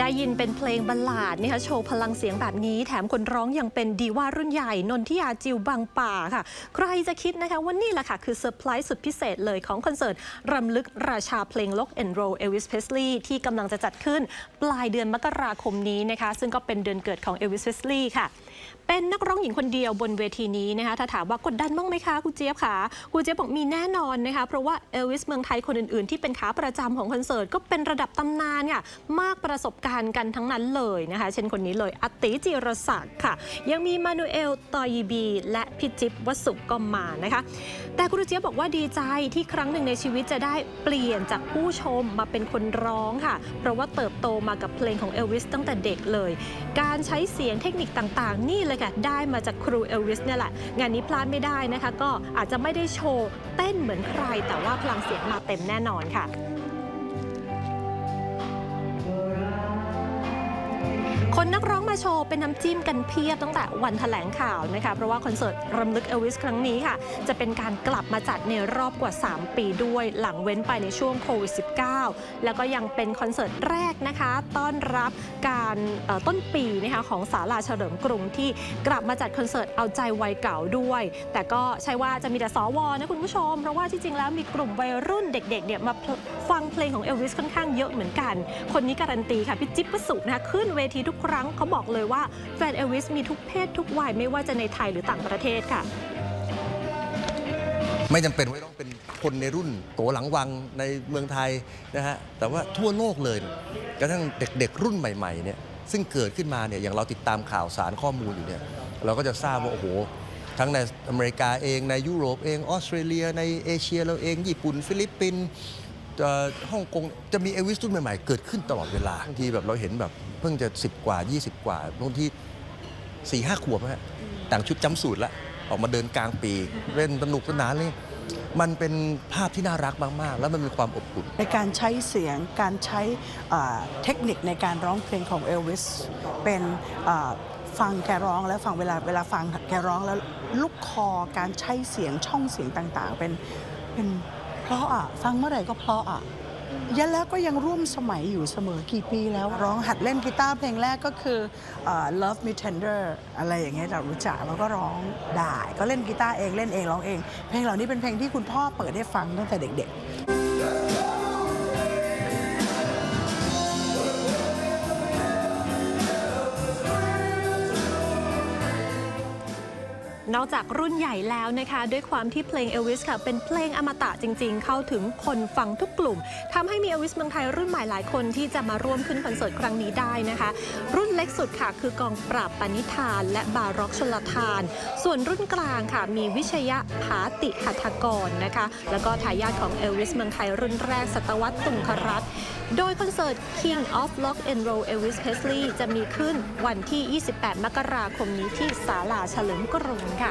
ได้ยินเป็นเพลงบัลลาดนะคะโชว์พลังเสียงแบบนี้ แถมคนร้องยังเป็นดีว่ารุ่นใหญ่ นนทิยาจิวบางป่าค่ะ ใครจะคิดนะคะว่านี่แหละค่ะ คือเซอร์ไพรส์สุดพิเศษเลยของคอนเสิร์ต รำลึกราชาเพลงล็อกแอนด์โรเอลวิสเพสลีย์ที่กำลังจะจัดขึ้น ปลายเดือนมกราคมนี้นะคะ ซึ่งก็เป็นเดือนเกิดของเอลวิสเพสลีย์ค่ะเป็นนักร้องหญิงคนเดียวบนเวทีนี้นะคะถ้าถามว่ากดดันบ้างไหมคะคุณเจี๊ยบคะคุณเจี๊ยบบอกมีแน่นอนนะคะ เพราะว่าเอลวิสเมืองไทยคนอื่นๆ ที่เป็นขาประจำของคอนเสิร์ตก็เป็นระดับตำนานค่ะมากประสบการณ์กันทั้งนั้นเลยนะคะ เช่นคนนี้เลยอติจิรศักดิ์ค่ะ ยังมีมานูเอลตอยบี และพี่จิ๊บวสุก็มานะคะ แต่คุณเจี๊ยบบอกว่าดีใจที่ครั้งหนึ่งในชีวิตจะได้เปลี่ยนจากผู้ชมมาเป็นคนร้องค่ะ เพราะว่าเติบโตมากับเพลงของเอลวิสตั้งแต่เด็กเลย การใช้เสียงเทคนิคต่างๆ นี่เลยค่ะได้มาจากครูเอลวิสเนี่ยแหละ งานนี้พลาดไม่ได้นะคะ ก็อาจจะไม่ได้โชว์เต้นเหมือนใคร แต่ว่าพลังเสียงมาเต็มแน่นอนค่ะ คนนักร้องมาโชว์เป็นน้ำจิ้มกันเพียบตั้งแต่วันแถลงข่าวนะคะ เพราะว่าคอนเสิร์ตรำลึกเอลวิสครั้งนี้ค่ะ จะเป็นการกลับมาจัดในรอบกว่า 3 ปีด้วยหลังเว้นไปในช่วงโควิด -19 แล้วก็ยังเป็นคอนเสิร์ตแรกนะคะ ต้อนรับการต้นปีนะคะของศาลาเฉลิมกรุงที่กลับมาจัดคอนเสิร์ตเอาใจวัยเก่าด้วย แต่ก็ใช่ว่าจะมีแต่สวนะคุณผู้ชม เพราะว่าที่จริงแล้วมีกลุ่มวัยรุ่นเด็กๆเนี่ยมาฟังเพลงของเอลวิสค่อนข้างเยอะเหมือนกัน คนนี้การันตีค่ะพี่จิ๊บวสุนะคะขึ้นเวทีทุกครั้งเขาบอกเลยว่าแฟนเอลวิสมีทุกเพศทุกวัยไม่ว่าจะในไทยหรือต่างประเทศค่ะ ไม่จำเป็นว่าต้องเป็นคนในรุ่นโตหลังวังในเมืองไทยนะฮะแต่ว่าทั่วโลกเลยกระทั่งเด็กๆรุ่นใหม่ๆเนี่ยซึ่งเกิดขึ้นมาเนี่ยอย่างเราติดตามข่าวสารข้อมูลอยู่เนี่ยเราก็จะทราบว่าโอ้โห ทั้งในอเมริกาเองในยุโรปเองออสเตรเลีย ในเอเชียเราเอง ญี่ปุ่น ฟิลิปปินส์ ฮ่องกงจะมีเอลวิสรุ่นใหม่ๆ เกิดขึ้นตลอดเวลาบางทีแบบเราเห็นแบบเพิ่งจะ 10 กว่า 20 กว่าบางทีสี่ห้าขวบฮะแต่งชุดจำสูตรละออกมาเดินกลางปีกเล่นสนุกสนานเลยมันเป็นภาพที่น่ารักมาก ๆ แล้วมันมีความอบอุ่นในการใช้เสียงการใช้อ่าเทคนิคในการร้องเพลงของเอลวิสเป็นอ่าฟังแกร้องแล้วฟังเวลาเวลาฟังแกร้องแล้วลูกคอการใช้เสียงช่องเสียงต่าง ๆ เป็นเป็น เพราะอะฟังเมื่อไหร่ก็เพราะอะยันแล้วก็ยังร่วมสมัยอยู่เสมอกี่ปีแล้วร้องหัดเล่นกีตาร์เพลงแรกก็คืออ่า Love Me Tender อะไรอย่างเงี้ยเรารู้จักเราก็ร้องได้ ก็เล่นกีตาร์เองเล่นเองร้องเอง เพลงเหล่านี้เป็นเพลงที่คุณพ่อเปิดให้ฟังตั้งแต่เด็กๆ นอกจากรุ่นใหญ่แล้วนะคะ ด้วยความที่เพลงเอลวิสค่ะ เป็นเพลงอมตะจริง ๆ เข้าถึงคนฟังทุกกลุ่มทำให้มีเอลวิสเมืองไทยรุ่นใหม่หลายคนที่จะมาร่วมขึ้นคอนเสิร์ตครั้งนี้ได้นะคะ รุ่นเล็กสุดค่ะ คือกองปราบปณิธาน และบาร็อกชลทาน ส่วนรุ่นกลางค่ะ มีวิชยะผาติหัตกรนะคะ แล้วก็ทายาทของเอลวิสเมืองไทยรุ่นแรกศตวรรษตุงครัตน์โดยคอนเสิร์ต King of Rock and Roll Elvis Presley จะมีขึ้นวันที่ 28 มกราคมนี้ที่ศาลาเฉลิมกรุงค่ะ